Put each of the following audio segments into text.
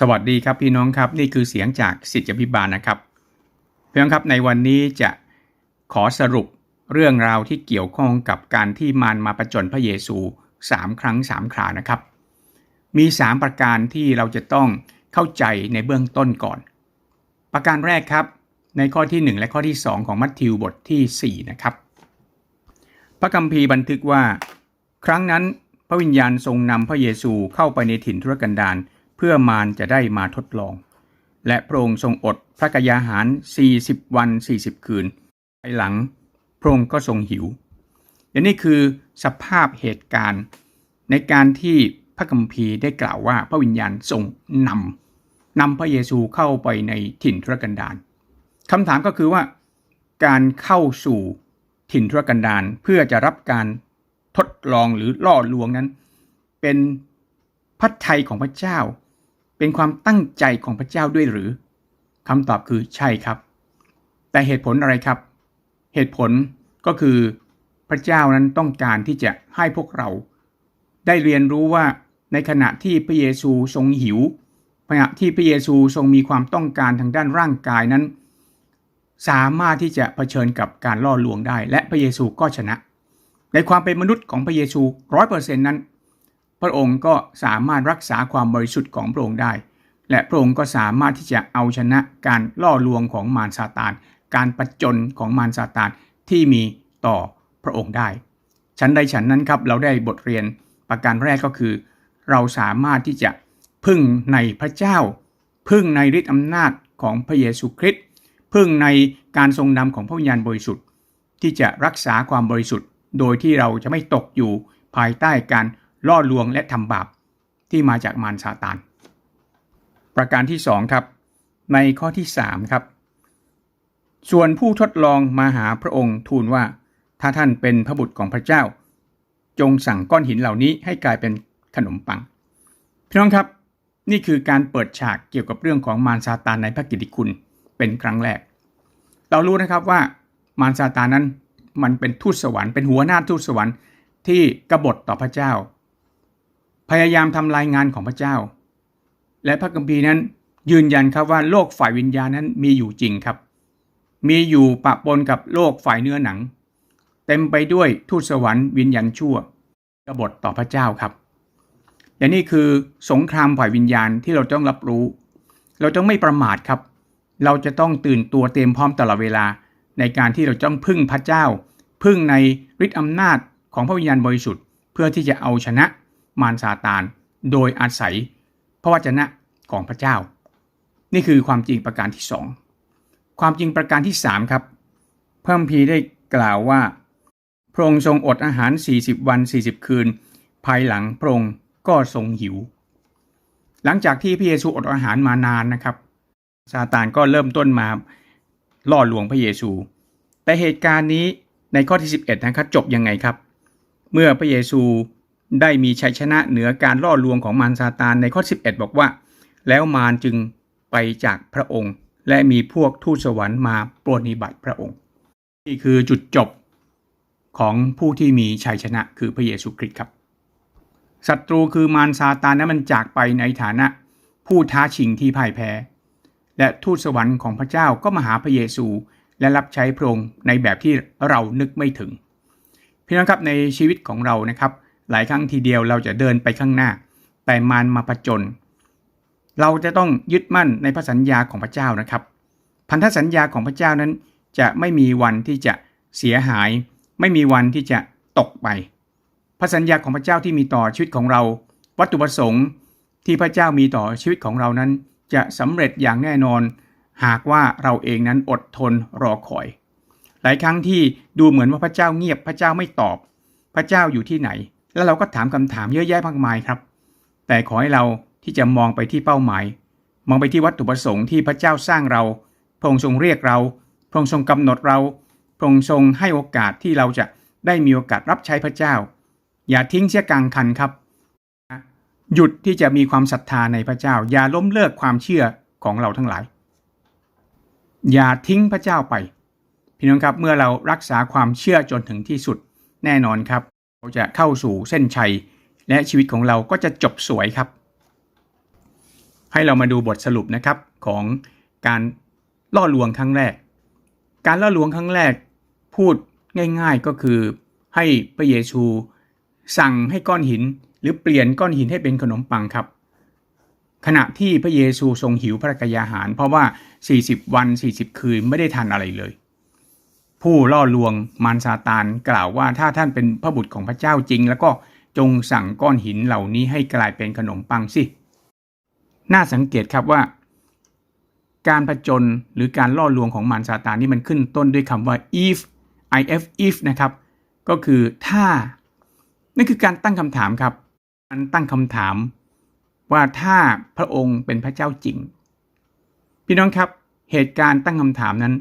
สวัสดีครับพี่น้องครับนี่คือเสียงจากสิทธิพิบาลนะครับพี่น้องครับในวันนี้จะขอสรุปเรื่องราวที่เกี่ยวข้องกับการที่มารมาประจนพระเยซูสามครั้งสามครานะครับ มีสามประการที่เราจะต้องเข้าใจในเบื้องต้นก่อน ประการแรกครับในข้อที่ 1 และข้อที่ 2 ของมัทธิวบทที่ 4 นะครับ พระคัมภีร์บันทึกว่า ครั้งนั้นพระวิญญาณทรงนำพระเยซูเข้าไปในถิ่นทุรกันดารเพื่อมารจะได้มาทดลอง และพระองค์ทรงอดพระกยาหาร 40 วัน 40 คืนภายหลังพระองค์ก็ทรงหิว และนี่คือสภาพเหตุการณ์ ในการที่พระคัมภีได้กล่าวว่าพระวิญญาณทรงนำนำพระเยซูเข้าไปในถิ่นทุรกันดารคำถามก็คือว่า การเข้าสู่ถิ่นทุรกันดารเพื่อจะรับการทดลองหรือล่อลวงนั้น เป็นพัฒไทยของพระเจ้า เป็นความตั้งใจของพระเจ้าด้วยหรือคำตอบคือใช่ครับ แต่เหตุผลอะไรครับ เหตุผลก็คือพระเจ้านั้นต้องการที่จะให้พวกเรา ได้เรียนรู้ว่าในขณะที่พระเยซูทรงหิวขณะที่พระเยซูทรงมีความต้องการทางด้านร่างกายนั้น สามารถที่จะเผชิญกับการล่อลวงได้ และพระเยซูก็ชนะ ในความเป็นมนุษย์ของพระเยซูร้อยเปอร์เซ็นต์นั้น ระองค์ก็สามารถรักษาความบริสุทธิ์ของพระองค์ได้ และพระองค์ก็สามารถที่จะเอาชนะการล่อลวงของมารซาตาน การประจนของมารซาตานที่มีต่อพระองค์ได้ฉันใดฉันนั้นครับเราได้บทเรียนประการแรกก็คือ เราสามารถที่จะพึ่งในพระเจ้า พึ่งในฤทธิอำนาจของพระเยซูคริสต์พึ่งในการทรงนำของพระวิญญาณบริสุทธิ์ ที่จะรักษาความบริสุทธิ์ โดยที่เราจะไม่ตกอยู่ภายใต้การ ล่อลวงและทำบาปที่มาจากมารซาตาน ประการที่2ครับ ในข้อที่3ครับ ส่วนผู้ทดลองมาหาพระองค์ทูลว่า ถ้าท่านเป็นพระบุตรของพระเจ้า จงสั่งก้อนหินเหล่านี้ให้กลายเป็นขนมปัง พี่น้องครับ นี่คือการเปิดฉากเกี่ยวกับเรื่องของมารซาตานในพระกิตติคุณเป็นครั้งแรก เรารู้นะครับว่ามารซาตานนั้นมันเป็นทูตสวรรค์เป็นหัวหน้าทูตสวรรค์ที่กบฏต่อพระเจ้า ยายามทำลายงานของพระเจ้า และพระคัมภีร์นั้นยืนยันครับว่าโลกฝ่ายวิญญาณนั้นมีอยู่จริงครับ มีอยู่ปะปนกับโลกฝ่ายเนื้อหนัง เต็มไปด้วยทูตสวรรค์วิญญาณชั่วกบฏต่อพระเจ้าครับและนี่คือสงครามฝ่ายวิญญาณที่เราต้องรับรู้ เราต้องไม่ประมาทครับ เราจะต้องตื่นตัวเตรียมพร้อมตลอดเวลา ในการที่เราต้องพึ่งพระเจ้า พึ่งในฤทธิอำนาจของพระวิญญาณบริสุทธิ์เพื่อที่จะเอาชนะ มารซาตาน โดยอาศัยพระวจนะของพระเจ้า นี่คือความจริงประการที่ 2 ความจริงประการที่ 3 ครับ เพระคัมภีได้กล่าวว่า พระองค์ทรงอดอาหาร 40 วัน 40 คืน ภายหลังพระองค์ก็ทรงหิว หลังจากที่พระเยซูอดอาหารมานานนะครับซาตานก็เริ่มต้นมาล่อลวงพระเยซู แต่เหตุการณ์นี้ในข้อที่ 11นะครับจบยังไงครับ เมื่อพระเยซู ได้มีชัยชนะเหนือการล่อลวงของมารซาตานในข้อ 11 บอกว่า แล้วมารจึงไปจากพระองค์ และมีพวกทูตสวรรค์มาโปรนิบัติพระองค์ นี่คือจุดจบของผู้ที่มีชัยชนะคือพระเยซูคริสต์ครับศัตรูคือมารซาตานนั้นมันจากไปในฐานะ ผู้ท้าชิงที่พ่ายแพ้ และทูตสวรรค์ของพระเจ้าก็มาหาพระเยซูและรับใช้พระองค์ในแบบที่เรานึกไม่ถึงพี่น้องครับในชีวิตของเรานะครับ หลายครั้งทีเดียวเราจะเดินไปข้างหน้า แต่มารมาประจนเราจะต้องยึดมั่นในพระสัญญาของพระเจ้านะครับ พันธสัญญาของพระเจ้านั้นจะไม่มีวันที่จะเสียหาย ไม่มีวันที่จะตกไป พระสัญญาของพระเจ้าที่มีต่อชีวิตของเรา วัตถุประสงค์ที่พระเจ้ามีต่อชีวิตของเรานั้น จะสำเร็จอย่างแน่นอน หากว่าเราเองนั้นอดทนรอคอย หลายครั้งที่ดูเหมือนว่าพระเจ้าเงียบพระเจ้าไม่ตอบ พระเจ้าอยู่ที่ไหน แล้วเราก็ถามคำถามเยอะแยะมากมายครับ แต่ขอให้เราที่จะมองไปที่เป้าหมาย มองไปที่วัตถุประสงค์ที่พระเจ้าสร้างเรา พระองค์ทรงเรียกเรา พระองค์ทรงกำหนดเรา พระองค์ทรงให้โอกาสที่เราจะได้มีโอกาสรับใช้พระเจ้า อย่าทิ้งเสียกลางคันครับ หยุดที่จะมีความศรัทธาในพระเจ้า อย่าล้มเลิกความเชื่อของเราทั้งหลาย อย่าทิ้งพระเจ้าไป พี่น้องครับเมื่อเรารักษาความเชื่อจนถึงที่สุดแน่นอนครับ เราจะเข้าสู่เส้นชัย และชีวิตของเราก็จะจบสวยครับ ให้เรามาดูบทสรุปนะครับของการล่อลวงครั้งแรก การล่อลวงครั้งแรกพูดง่ายๆก็คือให้พระเยซูสั่งให้ก้อนหินหรือเปลี่ยนก้อนหินให้เป็นขนมปังครับ ขณะที่พระเยซูทรงหิวพระกยาหาร เพราะว่า 40 วัน 40 คืนไม่ได้ทานอะไรเลย ผู้ล่อลวงมารซาตานกล่าวว่าถ้าท่านเป็นพระบุตรของพระเจ้าจริง แล้วก็จงสั่งก้อนหินเหล่านี้ให้กลายเป็นขนมปังสิ น่าสังเกตครับว่า การผจญหรือการล่อลวงของมารซาตานนี่มันขึ้นต้นด้วยคำว่า if if if นะครับ ก็คือถ้า นั่นคือการตั้งคำถามครับ การตั้งคำถามว่าถ้าพระองค์เป็นพระเจ้าจริง พี่น้องครับ เหตุการณ์ตั้งคำถามนั้น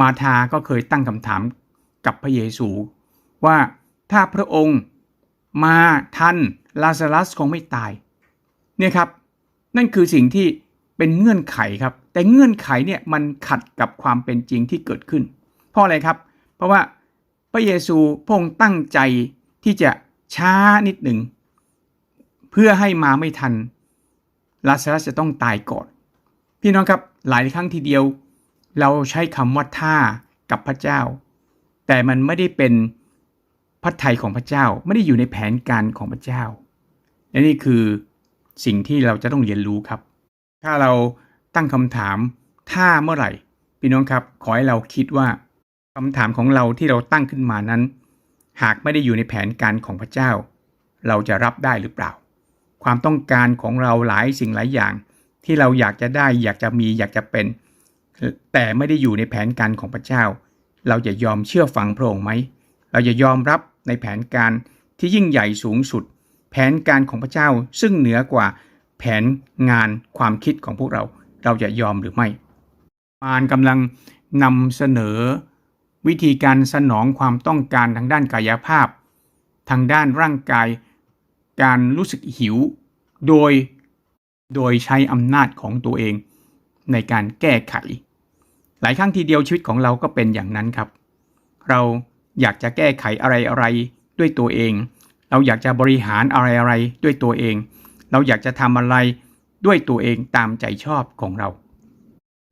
มาธาก็เคยตั้งคำถามกับพระเยซู ว่าถ้าพระองค์มาทันลาซารัสคงไม่ตาย เนี่ยครับ นั่นคือสิ่งที่เป็นเงื่อนไขครับ แต่เงื่อนไขเนี่ยมันขัดกับความเป็นจริงที่เกิดขึ้น เพราะอะไรครับ เพราะว่าพระเยซูพงตั้งใจที่จะช้านิดหนึ่ง เพื่อให้มาไม่ทันลาซารัสจะต้องตายก่อน พี่น้องครับหลายครั้งทีเดียว เราใช้คำว่าท่ากับพระเจ้า แต่มันไม่ได้เป็นพระทัยของพระเจ้าไม่ได้อยู่ในแผนการของพระเจ้าและนี่คือสิ่งที่เราจะต้องเรียนรู้ครับ ถ้าเราตั้งคำถามถ้าเมื่อไหร่พี่น้องครับ ขอให้เราคิดว่าคำถามของเราที่เราตั้งขึ้นมานั้น หากไม่ได้อยู่ในแผนการของพระเจ้า เราจะรับได้หรือเปล่า ความต้องการของเราหลายสิ่งหลายอย่าง ที่เราอยากจะได้อยากจะมีอยากจะเป็น แต่ไม่ได้อยู่ในแผนการของพระเจ้า เราจะยอมเชื่อฟังพระองค์ไหม เราจะยอมรับในแผนการที่ยิ่งใหญ่สูงสุด แผนการของพระเจ้าซึ่งเหนือกว่าแผนงานความคิดของพวกเรา เราจะยอมหรือไม่ มารกำลังนำเสนอ วิธีการสนองความต้องการทางด้านกายภาพ ทางด้านร่างกาย การรู้สึกหิว โดย โดยใช้อำนาจของตัวเอง ในการแก้ไข หลายครั้งทีเดียวชีวิตของเราก็เป็นอย่างนั้นครับ เราอยากจะแก้ไขอะไรอะไรด้วยตัวเอง เราอยากจะบริหารอะไรอะไรด้วยตัวเอง เราอยากจะทำอะไรด้วยตัวเองตามใจชอบของเรา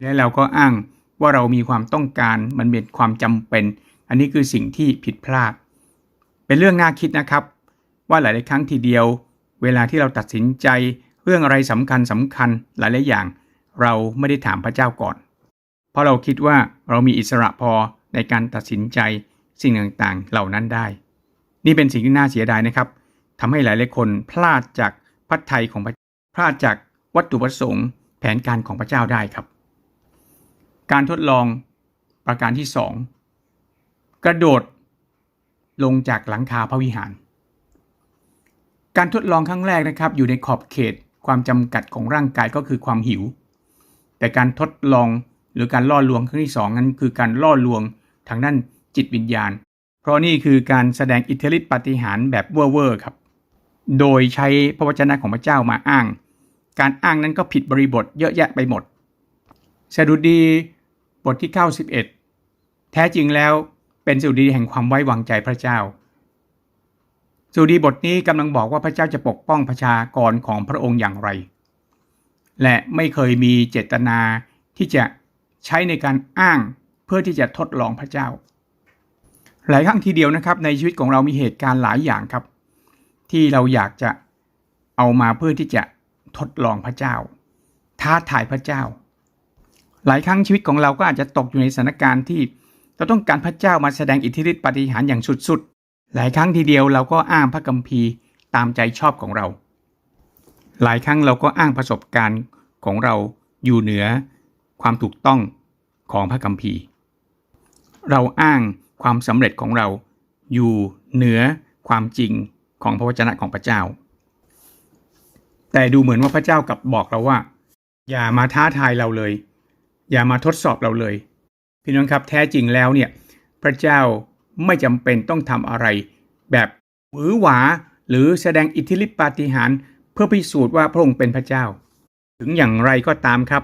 และเราก็อ้างว่าเรามีความต้องการมันเป็นความจำเป็น อันนี้คือสิ่งที่ผิดพลาด เป็นเรื่องน่าคิดนะครับ ว่าหลาย ๆ ครั้งทีเดียว เวลาที่เราตัดสินใจเรื่องอะไรสำคัญสำคัญหลาย ๆ อย่าง เราไม่ได้ถามพระเจ้าก่อน ราะเราคิดว่าเรามีอิสระพอในการตัดสินใจสิ่งต่างๆ เหล่านั้นได้ นี่เป็นสิ่งที่น่าเสียดายนะครับทำให้หลายๆคนพลาดจากพระทัยของพระพลาดจากวัตถุประสงค์แผนการของพระเจ้าได้ครับ การทดลองประการที่สองกระโดดลงจากหลังคาพระวิหาร การทดลองครั้งแรกนะครับ อยู่ในขอบเขตความจำกัดของร่างกายก็คือความหิว แต่การทดลอง หรือการล่อลวงครั้งที่สองนั้นคือการล่อลวงทางด้านจิตวิญญาณ เพราะนี่คือการแสดงอิทธิฤทธิปาฏิหาริย์แบบเว่อร์ครับ โดยใช้พระวจนะของพระเจ้ามาอ้าง การอ้างนั้นก็ผิดบริบทเยอะแยะไปหมดสดุดีบทที่ 91 แท้จริงแล้วเป็นสดุดีแห่งความไว้วางใจพระเจ้าสดุดีบทนี้กำลังบอกว่าพระเจ้าจะปกป้องประชากรของพระองค์อย่างไร และไม่เคยมีเจตนาที่จะ ใช้ในการอ้างเพื่อที่จะทดลองพระเจ้า หลายครั้งทีเดียวนะครับในชีวิตของเรามีเหตุการณ์หลายอย่างครับ ที่เราอยากจะเอามาเพื่อที่จะทดลองพระเจ้า ท้าทายพระเจ้า หลายครั้งชีวิตของเราก็อาจจะตกอยู่ในสถานการณ์ที่เราต้องการพระเจ้ามาแสดงอิทธิฤทธิปฏิหารอย่างสุดๆ หลายครั้งทีเดียวเราก็อ้างพระคัมภีร์ตามใจชอบของเรา หลายครั้งเราก็อ้างประสบการณ์ของเราอยู่เหนือความถูกต้อง ของพระคัมภีร์ เราอ้างความสำเร็จของเราอยู่เหนือความจริงของพระวจนะของพระเจ้า แต่ดูเหมือนว่าพระเจ้ากับบอกเราว่า อย่ามาท้าทายเราเลย อย่ามาทดสอบเราเลย พี่น้องครับแท้จริงแล้วเนี่ยพระเจ้าไม่จำเป็นต้องทำอะไร แบบหวือหวาหรือแสดงอิทธิฤทธิปาฏิหาริย์เพื่อพิสูจน์ว่าพระองค์เป็นพระเจ้า ถึงอย่างไรก็ตามครับ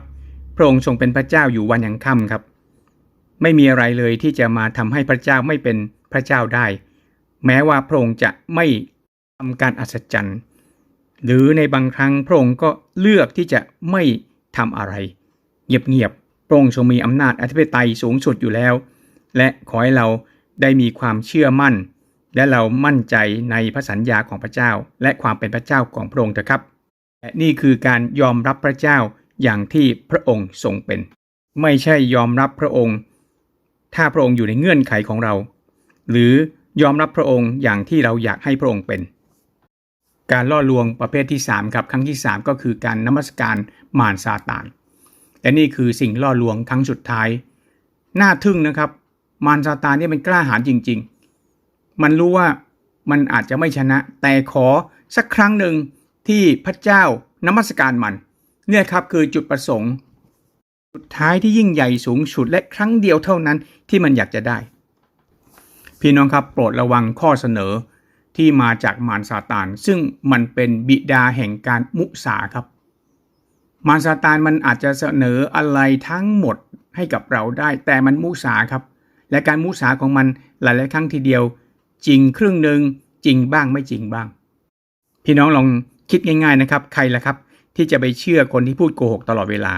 ระองค์ทรงเป็นพระเจ้าอยู่วันยังค่ำครับ ไม่มีอะไรเลยที่จะมาทำให้พระเจ้าไม่เป็นพระเจ้าได้ แม้ว่าพระองค์จะไม่ทำการอัศจรรย์ หรือในบางครั้งพระองค์ก็เลือกที่จะไม่ทำอะไร เงียบๆพระองค์ทรงมีอำนาจอธิปไตยสูงสุดอยู่แล้ว และขอให้เราได้มีความเชื่อมั่น และเรามั่นใจในพระสัญญาของพระเจ้า และความเป็นพระเจ้าของพระองค์เถอะครับและนี่คือการยอมรับพระเจ้า อย่างที่พระองค์ทรงเป็น ไม่ใช่ยอมรับพระองค์ ถ้าพระองค์อยู่ในเงื่อนไขของเรา หรือยอมรับพระองค์อย่างที่เราอยากให้พระองค์เป็น การล่อลวงประเภทที่3ครับครั้งที่ 3 ก็คือการนมัสการมารซาตานและนี่คือสิ่งล่อลวงครั้งสุดท้าย น่าทึ่งนะครับ มารซาตานนี่มันกล้าหาญจริง ๆ มันรู้ว่ามันอาจจะไม่ชนะ แต่ขอสักครั้งหนึ่งที่พระเจ้านมัสการมัน เนี่ยครับคือจุดประสงค์สุดท้ายที่ยิ่งใหญ่สูงสุดและครั้งเดียวเท่านั้นที่มันอยากจะได้ พี่น้องครับโปรดระวังข้อเสนอที่มาจากมารซาตาน ซึ่งมันเป็นบิดาแห่งการมุสาครับ มารซาตานมันอาจจะเสนออะไรทั้งหมดให้กับเราได้ แต่มันมุสาครับ และการมุสาของมันหลายๆครั้งทีเดียว จริงครึ่งหนึ่งจริงบ้างไม่จริงบ้าง พี่น้องลองคิดง่าย ๆนะครับ ใครล่ะครับ ที่จะไปเชื่อคนที่พูดโกหกตลอดเวลา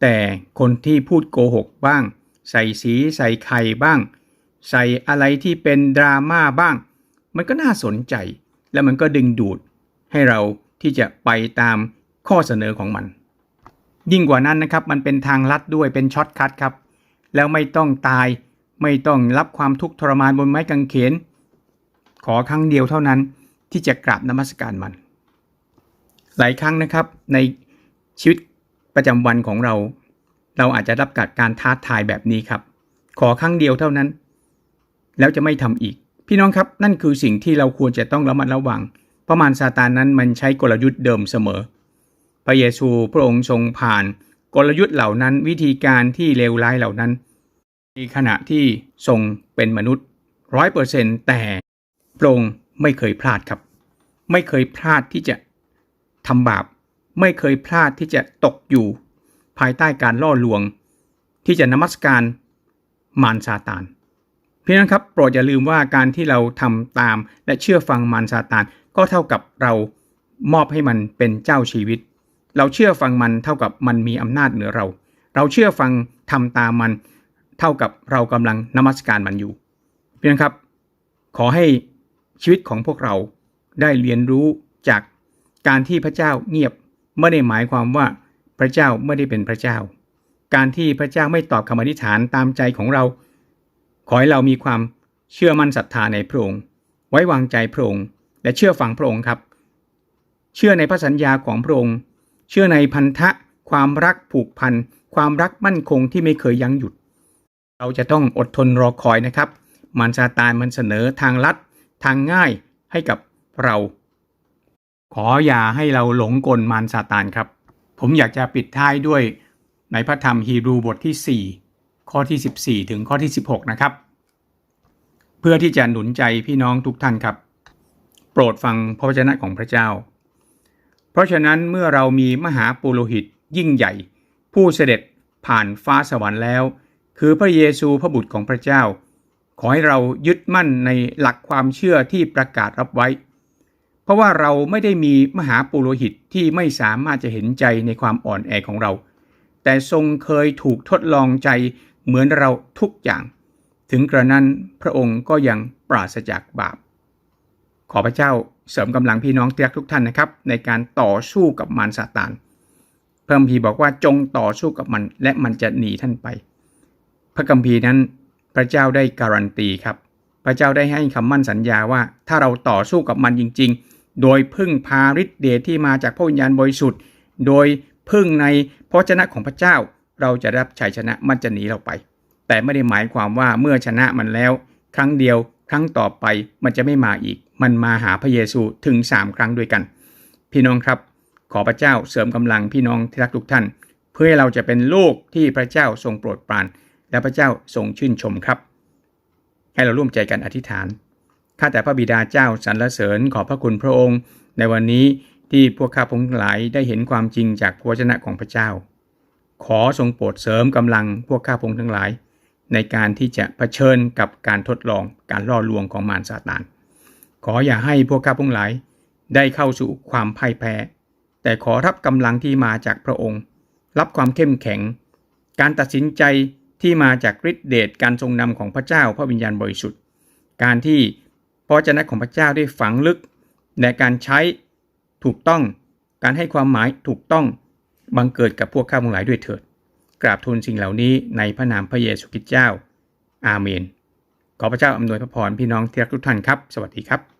แต่คนที่พูดโกหกบ้าง ใส่สีใส่ไข่บ้าง ใส่อะไรที่เป็นดราม่าบ้าง มันก็น่าสนใจ และมันก็ดึงดูดให้เราที่จะไปตามข้อเสนอของมัน ยิ่งกว่านั้นนะครับมันเป็นทางลัดด้วยเป็นช็อตคัทครับ แล้วไม่ต้องตายไม่ต้องรับความทุกข์ทรมานบนไม้กางเขน ขอครั้งเดียวเท่านั้นที่จะกราบนมัสการมัน หลายครั้งนะครับในชีวิตประจำวันของเรา เราอาจจะรับกับการท้าทายแบบนี้ครับ ขอครั้งเดียวเท่านั้น แล้วจะไม่ทำอีก พี่น้องครับนั่นคือสิ่งที่เราควรจะต้องระมัดระวังเพราะมารซาตานนั้นมันใช้กลยุทธ์เดิมเสมอ พระเยซูพระองค์ทรงผ่าน กลยุทธ์เหล่านั้นวิธีการที่เลวร้ายเหล่านั้นในขณะที่ทรงเป็นมนุษย์ร้อยเปอร์เซ็นต์แต่พระองค์ไม่เคยพลาดครับ ไม่เคยพลาดที่จะ ทำบาปไม่เคยพลาดที่จะตกอยู่ ภายใต้การล่อลวง ที่จะนมัสการมารซาตานเพี่นั้นครับโปรดอย่าลืมว่าการที่เราทำตามและเชื่อฟังมารซาตานก็เท่ากับเรามอบให้มันเป็นเจ้าชีวิต เราเชื่อฟังมันเท่ากับมันมีอำนาจเหนือเรา เราเชื่อฟังทำตามมัน เท่ากับเรากำลังนมัสการมันอยู่ เพี่นครับ ขอให้ชีวิตของพวกเราได้เรียนรู้จาก การที่พระเจ้าเงียบไม่ได้หมายความว่าพระเจ้าไม่ได้เป็นพระเจ้า การที่พระเจ้าไม่ตอบคำอธิษฐานตามใจของเรา ขอให้เรามีความเชื่อมั่นศรัทธาในพระองค์ ไว้วางใจพระองค์ และเชื่อฟังพระองค์ครับ เชื่อในพระสัญญาของพระองค์ เชื่อในพันธะ ความรักผูกพัน ความรักมั่นคงที่ไม่เคยยั้งหยุด เราจะต้องอดทนรอคอยนะครับมารซาตานมันเสนอทางลัด ทางง่ายให้กับเรา ขออย่าให้เราหลงกลมารซาตานครับ ผมอยากจะปิดท้ายด้วยในพระธรรมฮีบรูบทที่ 4 ข้อที่ 14 ถึงข้อที่ 16 นะครับ เพื่อที่จะหนุนใจพี่น้องทุกท่านครับ โปรดฟังพระวจนะของพระเจ้า เพราะฉะนั้นเมื่อเรามีมหาปุโรหิตยิ่งใหญ่ ผู้เสด็จผ่านฟ้าสวรรค์แล้ว คือพระเยซูพระบุตรของพระเจ้า ขอให้เรายึดมั่นในหลักความเชื่อที่ประกาศรับไว้ เพราะว่าเราไม่ได้มีมหาปุโรหิตที่ไม่สามารถจะเห็นใจในความอ่อนแอของเรา แต่ทรงเคยถูกทดลองใจเหมือนเราทุกอย่าง ถึงกระนั้นพระองค์ก็ยังปราศจากบาป ขอพระเจ้าเสริมกำลังพี่น้องที่รักทุกท่านนะครับ ในการต่อสู้กับมารซาตาน เพระคัมภีบอกว่าจงต่อสู้กับมัน และมันจะหนีท่านไป พระคัมภีร์นั้นพระเจ้าได้การันตีครับ พระเจ้าได้ให้คำมั่นสัญญาว่าถ้าเราต่อสู้กับมันจริง ๆ โดยพึ่งพาฤทธิ์เดชที่มาจากพระวิญญาณบริสุทธิ์ โดยพึ่งในพระชนะของพระเจ้า เราจะรับชัยชนะมันจะหนีเราไป แต่ไม่ได้หมายความว่าเมื่อชนะมันแล้ว ครั้งเดียวครั้งต่อไปมันจะไม่มาอีก มันมาหาพระเยซูถึง 3 ครั้งด้วยกัน พี่น้องครับ ขอพระเจ้าเสริมกำลังพี่น้องที่รักทุกท่าน เพื่อให้เราจะเป็นลูกที่พระเจ้าทรงโปรดปราน และพระเจ้าทรงชื่นชมครับ ให้เราร่วมใจกันอธิษฐาน ข้าแต่พระบิดาเจ้าสรรเสริญขอพระคุณพระองค์ ในวันนี้ที่พวกข้าพงหลายได้เห็นความจริงจากพระวจนะของพระเจ้า ขอทรงโปรดเสริมกำลังพวกข้าพงทั้งหลาย ในการที่จะะเผชิญกับการทดลองการล่อลวงของมารซาตาน ขออย่าให้พวกข้าพงหลายได้เข้าสู่ความพ่ายแพ้ แต่ขอรับกำลังที่มาจากพระองค์ รับความเข้มแข็ง การตัดสินใจที่มาจากฤทธิเดชการทรงนำของพระเจ้าพระวิญญาณบริสุทธิ์ การที่ พราะเจนะของพระเจ้าได้ฝังลึกในการใช้ถูกต้องการให้ความหมายถูกต้องบังเกิดกับพวกข้าพงหลายด้วยเถิด กราบทูลสิ่งเหล่านี้ในพระนามพระเยซูคริสต์เจ้า อาเมน ขอพระเจ้าอำนวยพระพรพี่น้องที่รักทุกท่านครับ สวัสดีครับ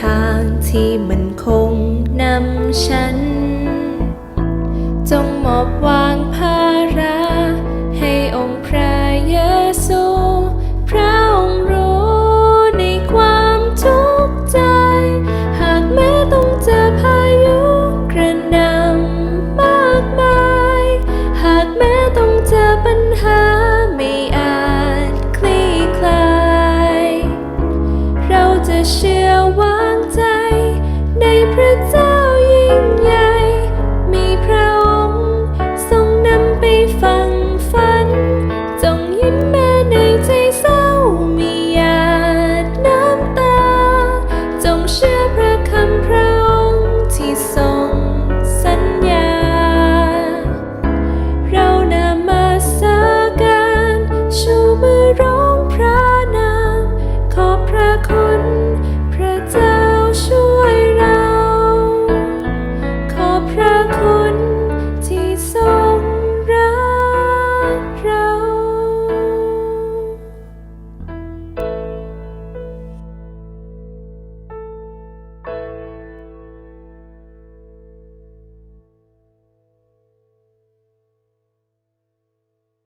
ทางที่มัน